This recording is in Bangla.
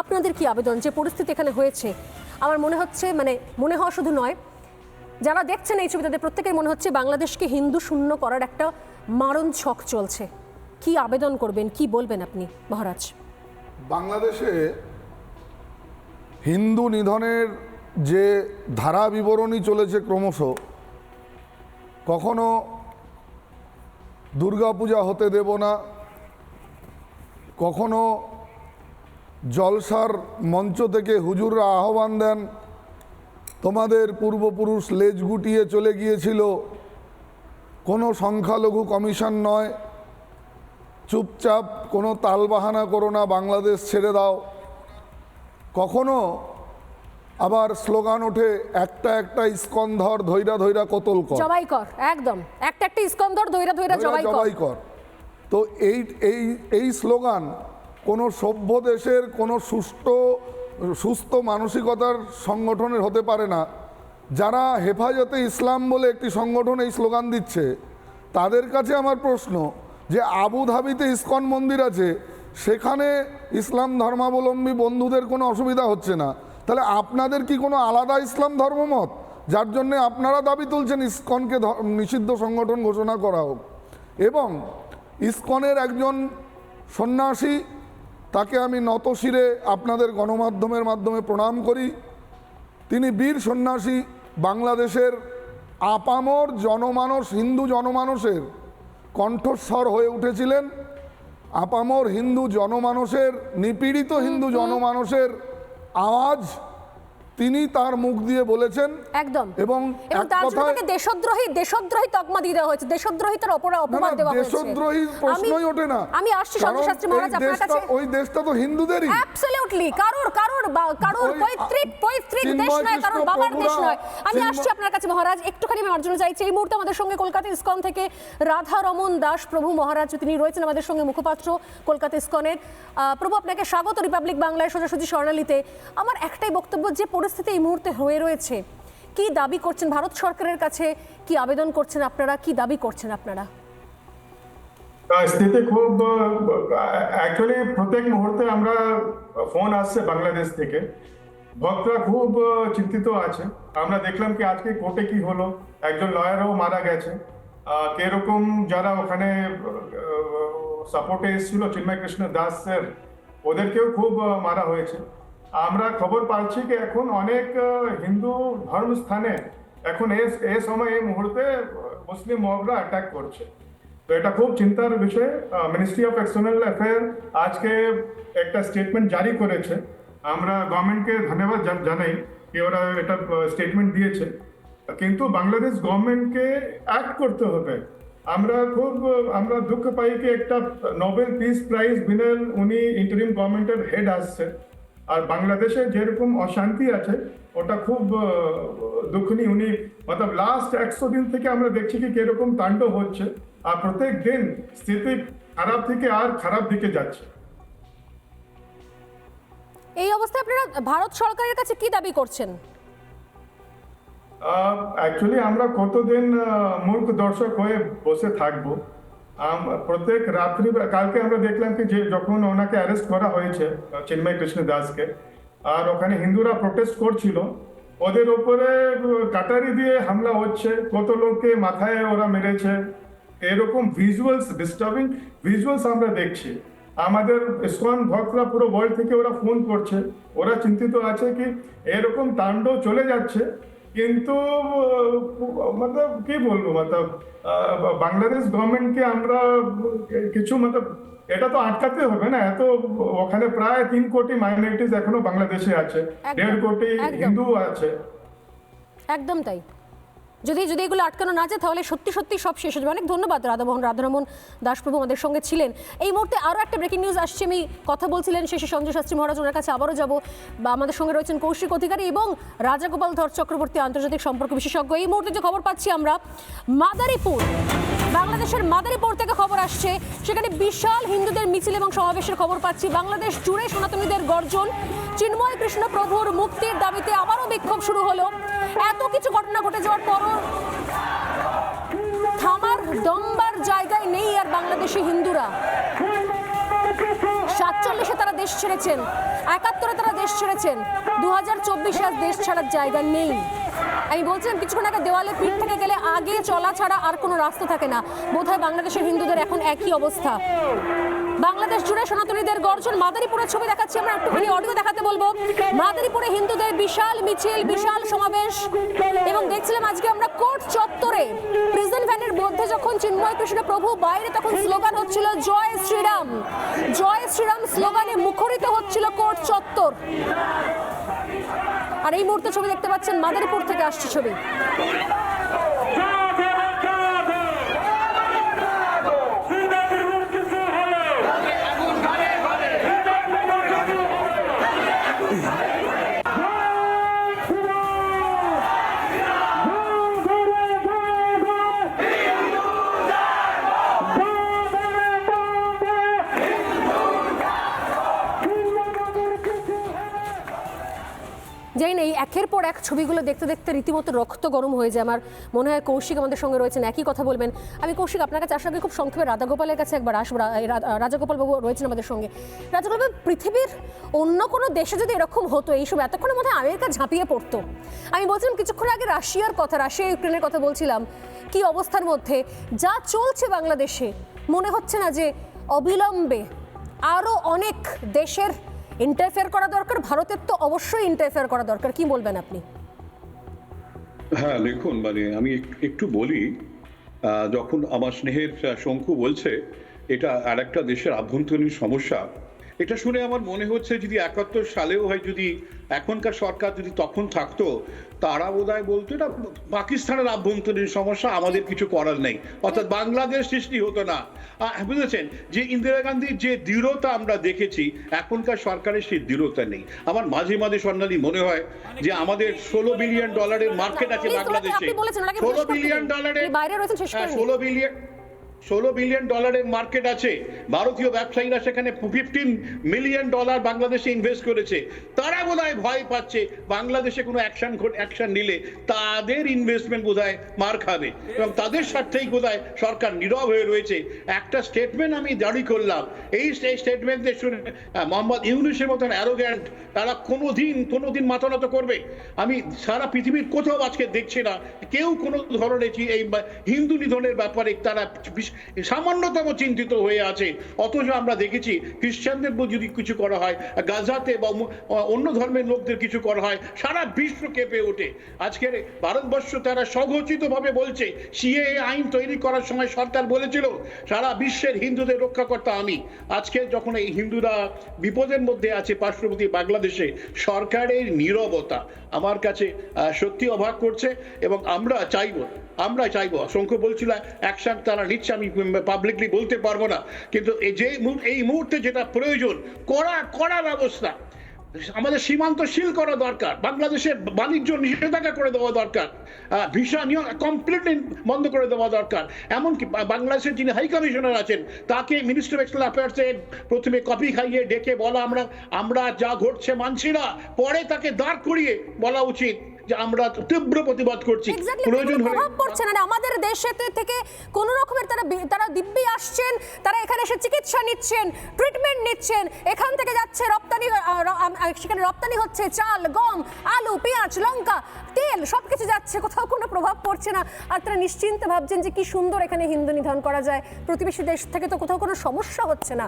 আপনাদের কি আবেদন? যে পরিস্থিতি এখানে হয়েছে, আমার মনে হচ্ছে মানে মনে হওয়া শুধু নয়, যারা দেখছেন এই ছবি তাদের প্রত্যেকের মনে হচ্ছে বাংলাদেশকে হিন্দু শূন্য করার একটা মারণ ছক চলছে। কি আবেদন করবেন, কি বলবেন আপনি, মহারাজ? বাংলাদেশে হিন্দু নিধনের যে ধারা বিবরণী চলেছে ক্রমশ, কখনো দুর্গাপূজা হতে দেব না, কখনো জলসার মঞ্চ থেকে হুজুররা আহ্বান দেন তোমাদের পূর্বপুরুষ লেজ গুটিয়ে চলে গিয়েছিল কোনো সংখ্যালঘু কমিশন নয় চুপচাপ কোনো তালবাহানা করো না বাংলাদেশ ছেড়ে দাও। কখনো আবার স্লোগান ওঠে একটা একটা ইস্কন ধর ধৈরা ধৈরা কতল কর। জবাই কর একদম। একটা একটা দৈরা ধৈরা জবাই কর। জবাই কর। তো এই এই এই স্লোগান কোনো সভ্য দেশের কোনো সুষ্ঠু, সুস্থ মানসিকতার সংগঠনের হতে পারে না। যারা হেফাজতে ইসলাম বলে একটি সংগঠন এই স্লোগান দিচ্ছে, তাদের কাছে আমার প্রশ্ন যে আবুধাবিতে ইস্কন মন্দির আছে, সেখানে ইসলাম ধর্মাবলম্বী বন্ধুদের কোনো অসুবিধা হচ্ছে না। তাহলে আপনাদের কি কোনো আলাদা ইসলাম ধর্মমত? যার জন্য আপনারা দাবি তুলছেন ইস্কনকে নিষিদ্ধ সংগঠন ঘোষণা করা হোক। এবং ইস্কনের একজন সন্ন্যাসী তাকে আমি নতশিরে আপনাদের গণমাধ্যমের মাধ্যমে প্রণাম করি। তিনি বীর সন্ন্যাসী বাংলাদেশের আপামর জনমানস হিন্দু জনমানসের কণ্ঠস্বর হয়ে উঠেছিলেন। আপামর হিন্দু জনমানসের নিপীড়িত হিন্দু জনমানসের আওয়াজ তিনি তার মুখ দিয়ে বলেছেন একদম। এবং তার জন্য দেশদ্রোহী দেশদ্রোহী তকমা দিয়ে দেওয়া হয়েছে। দেশদ্রোহী তার অপরা অপবাদ না, দেওয়া হয়েছে। দেশদ্রোহী প্রশ্নই ওঠে না। আমি আসছি কারণ সঞ্জয় শাস্ত্রী মহারাজ আপনার কাছে ওই দেশটা তো হিন্দুদেরই। অ্যাবসলিউটলি কারোর কারোর কারোর পৈতৃক পৈতৃক দেশ নয় কারোর বাবার দেশ নয়। আমি আসছি আপনার কাছে মহারাজ। একটুখানি আমি অর্জনে চাইছি। এই মুহূর্তে আমাদের সঙ্গে কলকাতা ইসকন থেকে রাধা রমন দাস প্রভু মহারাজ তিনি রয়েছেন আমাদের সঙ্গে মুখপাত্র কলকাতা ইসকনের। প্রভু আপনাকে স্বাগত। রিপাবলিক বাংলায় সোজাসুজি স্বর্ণালীতে। আমার একটাই বক্তব্য যে পরিস্থিতি এই মুহূর্তে হয়ে রয়েছে। কি দাবি করছেন ভারত সরকারের কাছে? কি আবেদন করছেন আপনারা? কি দাবি করছেন আপনারা? স্থিতি খুব অ্যাকচুয়ালি প্রত্যেক মুহূর্তে আমরা ফোন আসছে বাংলাদেশ থেকে। ভক্তরা খুব চিন্তিত আছে। আমরা দেখলাম কি আজকে কোর্টে কি হলো? একজন লয়ারও মারা গেছে। কীরকম যারা ওখানে সাপোর্টে এসেছিল, চিন্ময় কৃষ্ণ দাস স্যার ওদেরকেও খুব মারা হয়েছে। আমরা খবর পাচ্ছি কি এখন অনেক হিন্দু ধর্মস্থানে এখন এ সময় এই মুহূর্তে মুসলিম মহবরা অ্যাটাক করছে। তো এটা খুব চিন্তার বিষয়। মিনিস্ট্রি অফ এক্সটার্নাল অ্যাফেয়ার আজকে একটা স্টেটমেন্ট জারি করেছে। আমরা গভর্নমেন্টকে ধন্যবাদ জানাই কি ওরা এটা স্টেটমেন্ট দিয়েছে। কিন্তু বাংলাদেশ গভর্নমেন্টকে অ্যাক্ট করতে হবে। আমরা খুব, আমরা দুঃখ পাই কি একটা নোবেল পিস প্রাইজ উইনার উনি ইন্টারিম গভর্নমেন্টের হেড আসছে। আর বাংলাদেশে যেরকম অশান্তি আছে ওটা খুব দুঃখনী উনি মতলব লাস্ট একশো দিন থেকে আমরা দেখছি কি কীরকম তাণ্ডব হচ্ছে আর প্রত্যেক দিন স্থিতি খারাপ থেকে আর খারাপ দিকে যাচ্ছে। এই অবস্থায় আপনারা ভারত সরকারের কাছে কি দাবি করছেন? অ্যাকচুয়ালি আমরা কতদিন মূর্খ দর্শক হয়ে বসে থাকব। প্রত্যেক রাত্রি কালকে আমরা দেখলাম কি যে যখন ওনাকে অ্যারেস্ট করা হয়েছে চিন্ময় কৃষ্ণ দাসকে, আর ওখানে হিন্দুরা প্রোটেস্ট করছিল, ওদের ওপরে কাটারি দিয়ে হামলা হচ্ছে, কত লোককে মাথায় ওরা মেরেছে, এরকম ভিজুয়ালস ডিস্টার্বিং ভিজুয়ালস আমরা দেখছি। আমাদের ইসকন ভক্তরা পুরো ওয়ার্ল্ড থেকে ওরা ফোন করছে, ওরা চিন্তিত আছে কি, এরকম তাণ্ডব চলে যাচ্ছে কিন্তু মানে মতলব কি বলব মতলব বাংলাদেশ গভর্নমেন্টকে আমরা কিছু মতলব এটা তো আটকাতে হবে না এত ওখানে প্রায় তিন কোটি মাইনরিটিস এখনও বাংলাদেশে আছে দেড় কোটি। হিন্দু আছে একদম তাই যদি যদি এগুলো আটকানো না যায়, তাহলে সত্যি সত্যি সব শেষ হয়ে যাবে। অনেক ধন্যবাদ, রাধামোহন। রাধারমন দাসপ্রভু আমাদের সঙ্গে ছিলেন। এই মুহূর্তে আরও একটা ব্রেকিং নিউজ আসছে। আমি কথা বলছিলেন শেষে সঞ্জয় শাস্ত্রী মহারাজ, ওনার কাছে আবারও যাব। বা আমাদের সঙ্গে রয়েছেন কৌশিক অধিকারী এবং রাজাগোপাল ধর চক্রবর্তী আন্তর্জাতিক সম্পর্ক বিশেষজ্ঞ। এই মুহূর্তে যে খবর পাচ্ছি আমরা, মাদারীপুর। বাংলাদেশের মাদারীপুর থেকে খবর আসছে। সেখানে বিশাল হিন্দুদের মিছিল এবং সমাবেশের খবর পাচ্ছি। বাংলাদেশ জুড়ে সনাতনীদের গর্জন। চিন্ময় কৃষ্ণ প্রভুর মুক্তির দাবিতে আবারও বিক্ষোভ শুরু হলো। এত কিছু ঘটনা ঘটে যাওয়ার পরও থামার দমবার জায়গায় নেই আর বাংলাদেশি হিন্দুরা। সাতচল্লিশে তারা দেশ ছেড়েছেন। একাত্তরে তারা দেশ ছেড়েছেন। দু হাজার চব্বিশে আজ দেশ ছাড়ার জায়গা নেই। আমি বলছিলাম কিছুক্ষণ আগে দেওয়ালে পিঠ থেকে গেলে আগে চলা ছাড়া আর কোনো রাস্তা থাকে না। বোধহয় বাংলাদেশের হিন্দুদের এখন একই অবস্থা। বাংলাদেশ জুড়ে সনাতনীদের গর্জন, মাদারীপুরের ছবি দেখাচ্ছি আমরা। একটুখানি অডিও দেখাতে বলব। মাদারীপুরে হিন্দুদের বিশাল মিছিল, বিশাল সমাবেশ। এবং দেখছিলাম আজকে আমরা কোর্ট চত্বরে প্রিজন ভ্যানের মধ্যে যখন চিন্ময় কৃষ্ণ প্রভু, বাইরে তখন স্লোগান হচ্ছিল, জয় শ্রীরাম। জয় শ্রীরাম স্লোগানে মুখরিত হচ্ছিল কোর্ট চত্বর। আর এই মুহূর্তে ছবি দেখতে পাচ্ছেন মাদারীপুর থেকে আসছে ছবি। একের পর এক ছবিগুলো দেখতে দেখতে রীতিমতো রক্ত গরম হয়ে যায়। আমার মনে হয় কৌশিক আমাদের সঙ্গে রয়েছেন, একই কথা বলবেন। আমি কৌশিক, আপনার কাছে আসার আগে খুব সংক্ষেপে রাধাগোপালের কাছে একবার আসব। রা- এই রা- রাজাগোপাল বাবু রয়েছেন আমাদের সঙ্গে। রাজাগোপাল পৃথিবীর অন্য কোনো দেশে যদি এরকম হতো এইসব এতক্ষণের মধ্যে আমেরিকা ঝাঁপিয়ে পড়তো। আমি বলছিলাম, কিছুক্ষণ আগে রাশিয়ার কথা, রাশিয়া, ইউক্রেনের কথা বলছিলাম, কি অবস্থার মধ্যে, যা চলছে বাংলাদেশে, মনে হচ্ছে না যে অবিলম্বে আরও অনেক দেশের ইন্টারফেয়ার করা দরকার, ভারতের তো অবশ্যই ইন্টারফেয়ার করা দরকার, কি বলবেন আপনি? হ্যাঁ দেখুন মানে আমি এক- একটু বলি যখন আমার স্নেহের শঙ্কু বলছে, এটা আর একটা দেশের আভ্যন্তরীণ সমস্যা এটা শুনে আমার মনে হচ্ছে যদি একাত্তর সালেও হয় যদি এখনকার সরকার যদি তখন থাকতো তারা বোধহয় বলতো এটা পাকিস্তানের আভ্যন্তরীণ সমস্যা আমাদের কিছু করার নেই। অর্থাৎ বাংলাদেশ সৃষ্টি হতো না। বুঝেছেন? যে ইন্দিরা গান্ধীর যে দৃঢ়তা আমরা দেখেছি এখনকার সরকারের সেই দৃঢ়তা নেই। আমার মাঝে মাঝে স্বর্ণালী মনে হয় যে আমাদের ষোলো বিলিয়ন ডলারের মার্কেট আছে বাংলাদেশে। ওনাকে ষোলো বিলিয়ন। ডলারের। ষোলো বিলিয়ন ষোলো বিলিয়ন ডলারের মার্কেট আছে। ভারতীয় ব্যবসায়ীরা সেখানে ফিফটিন মিলিয়ন ডলার বাংলাদেশে ইনভেস্ট করেছে। তারা বোধহয় ভয় পাচ্ছে বাংলাদেশে কোনো অ্যাকশন অ্যাকশন নিলে তাদের ইনভেস্টমেন্ট বোধহয় মার খাবে। এবং তাদের স্বার্থেই বোধহয় সরকার নীরব হয়ে রয়েছে। একটা স্টেটমেন্ট আমি জারি করলাম। এই স্টেটমেন্টে শুনে মোহাম্মদ ইউনুসের মতন অ্যারোগ্যান্ট তারা কোনোদিন কোনোদিন মাথা নত করবে। আমি সারা পৃথিবীর কোথাও আজকে দেখছি না। কেউ কোনো ধরনের এই হিন্দু নিধনের ব্যাপারে তারা সামান্যতম চিন্তিত হয়ে আছে। অথচ আমরা দেখেছি খ্রিস্টানদের যদি কিছু করা হয়, গাজাতে বা অন্য ধর্মের লোকদের কিছু করা হয়, সারা বিশ্ব কেঁপে ওঠে। আজকের ভারতবর্ষ তারা স্বঘোষিতভাবে বলছে সিএ আইন তৈরি করার সময় সরকার বলেছিল, সারা বিশ্বের হিন্দুদের রক্ষাকর্তা আমি। আজকে যখন এই হিন্দুরা বিপদের মধ্যে আছে পার্শ্ববর্তী বাংলাদেশে, সরকারের নীরবতা আমার কাছে সত্যি অবাক করছে এবং আমরা চাইব আমরা চাইব শঙ্খ বলছিল অ্যাকশন তারা নিচ্ছে, আমি পাবলিকলি বলতে পারব না। কিন্তু যে এই মুহূর্তে যেটা প্রয়োজন, কড়া কড়া ব্যবস্থা। আমাদের সীমান্ত সিল করা দরকার, বাংলাদেশের বাণিজ্য নিষেধাজ্ঞা করে দেওয়া দরকার ভিসা নিয়ম কমপ্লিটলি বন্ধ করে দেওয়া দরকার। এমনকি বাংলাদেশের যিনি হাই কমিশনার আছেন, তাকে মিনিস্টার অফ এক্সটার্নাল অ্যাফেয়ার্সে প্রথমে কপি খাইয়ে ডেকে বলা আমরা আমরা যা ঘটছে মানছি না, পরে তাকে দাঁড় করিয়ে বলা উচিত। যে আমরা তীব্র প্রতিবাদ করছি। প্রয়োজন হলে প্রভাব পড়ছে না। আমাদের দেশে থেকে কোনো রকমের তারা তারা দিব্যি আসছেন তারা এখানে এসে চিকিৎসা নিচ্ছেন ট্রিটমেন্ট নিচ্ছেন এখান থেকে যাচ্ছে রপ্তানি সেখানে রপ্তানি হচ্ছে চাল গম আলু পেঁয়াজ লঙ্কা তেল সব কিছু যাচ্ছে কোথাও কোনো প্রভাব পড়ছে না। আর তারা নিশ্চিন্তে ভাবছেন যে কি সুন্দর এখানে হিন্দু নিধন করা যায়। প্রতিবেশী দেশ থেকে তো কোথাও কোনো সমস্যা হচ্ছে না।